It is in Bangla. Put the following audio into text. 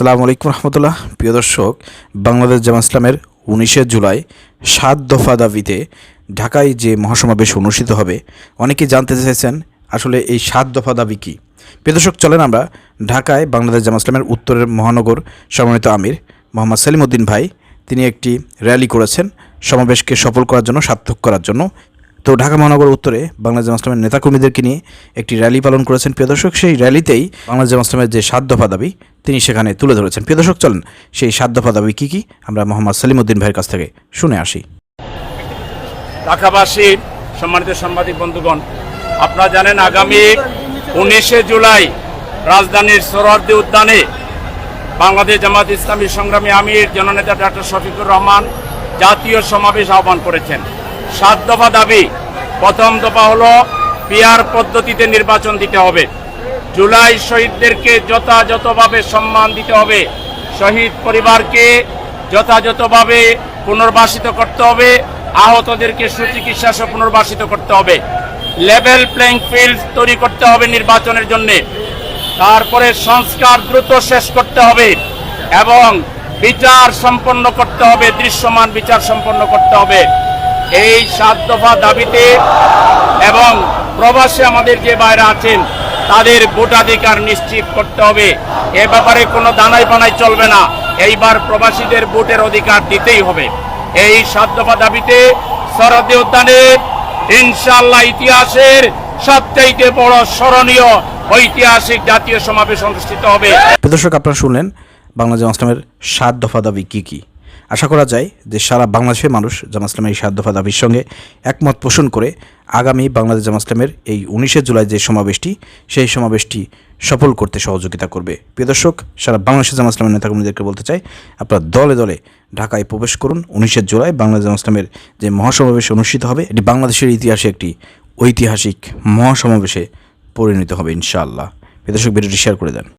আসসালামু আলাইকুম রহমতুল্লাহ। প্রিয় দর্শক, বাংলাদেশ জামা ইসলামের উনিশে জুলাই সাত দফা দাবিতে ঢাকায় যে মহাসমাবেশ অনুষ্ঠিত হবে অনেকেই জানতে চাইছেন আসলে এই সাত দফা দাবি কী। প্রিয় দর্শক, চলেন আমরা ঢাকায় বাংলাদেশ জামা ইসলামের উত্তরের মহানগর সম্মানিত আমির মোহাম্মদ সেলিম উদ্দিন ভাই, তিনি একটি র্যালি করেছেন সমাবেশকে সফল করার জন্য, সার্থক করার জন্য। তো ঢাকা মহানগর উত্তরে বাংলাদেশ জামা ইসলামের নেতাকর্মীদেরকে নিয়ে একটি র্যালি পালন করেছেন। প্রিয় দর্শক, সেই র্যালিতেই বাংলাদেশ জামা যে সাত দফা দাবি, তিনি সেখানে তুলে ধরেছেন। প্রিয় দর্শক, চলেন সেই সাত দফা দাবি কী কী? আমরা মোহাম্মদ সালিমউদ্দিন ভাইয়ের কাছ থেকে শুনে আসি। ঢাকাবাসী, সম্মানিত সাংবাদিক বন্ধুগণ, আপনারা জানেন আগামী উনিশে জুলাই রাজধানীর সোহরাওয়ার্দী উদ্যানে বাংলাদেশ জামাত ইসলামী সংগ্রামী আমির, জননেতা ডক্টর শফিকুর রহমান জাতীয় সমাবেশ আহ্বান করেছেন। সাত দফা দাবি। প্রথম দফা হলো পিয়ার পদ্ধতিতে নির্বাচন দিতে হবে। জুলাই শহীদদেরকে যথাযথভাবে সম্মান দিতে হবে। শহীদ পরিবারকে যথাযথভাবে পুনর্বাসিত করতে হবে। আহতদেরকে সুচিকিৎসা সহ পুনর্বাসিত করতে হবে। লেভেল প্লেইং ফিল্ড তৈরি করতে হবে নির্বাচনের জন্যে। তারপরে সংস্কার দ্রুত শেষ করতে হবে এবং বিচার সম্পন্ন করতে হবে, দৃশ্যমান বিচার সম্পন্ন করতে হবে। এই সাত দফা দাবিতে এবং প্রবাসে আমাদের যে বাইরে আছেন, তাদের ভোটাধিকার নিশ্চিত করতে হবে। এ ব্যাপারে কোনো দানাই পানাই চলবে না। এইবার প্রবাসীদের ভোটের অধিকার দিতেই হবে। এই সাত দফা দাবিতে শরদে উদ্যানে ইনশাল্লাহ ইতিহাসের সবচাইতে বড় স্মরণীয় ঐতিহাসিক জাতীয় সমাবেশ অনুষ্ঠিত হবে। দর্শক, আপনারা শুনলেন বাংলাদেশ জামা ইসলামের সাত দফা দাবি কী কী? আশা করা যায় যে সারা বাংলাদেশের মানুষ জামা ইসলামের এই সাত দফা দাবির সঙ্গে একমত পোষণ করে আগামী বাংলাদেশ জামা ইসলামের এই উনিশে জুলাই যে সমাবেশটি, সেই সমাবেশটি সফল করতে সহযোগিতা করবে। প্রিয় দর্শক, সারা বাংলাদেশের জামা ইসলামের নেতাকর্মীদেরকে বলতে চাই, আপনারা দলে দলে ঢাকায় প্রবেশ করুন। উনিশে জুলাই বাংলাদেশ জামা ইসলামের যে মহাসমাবেশ অনুষ্ঠিত হবে, এটি বাংলাদেশের ইতিহাসে একটি ঐতিহাসিক মহাসমাবেশে পরিণত হবে ইনশাআল্লাহ। প্রিয় দর্শক, ভিডিওটি শেয়ার করে দেন।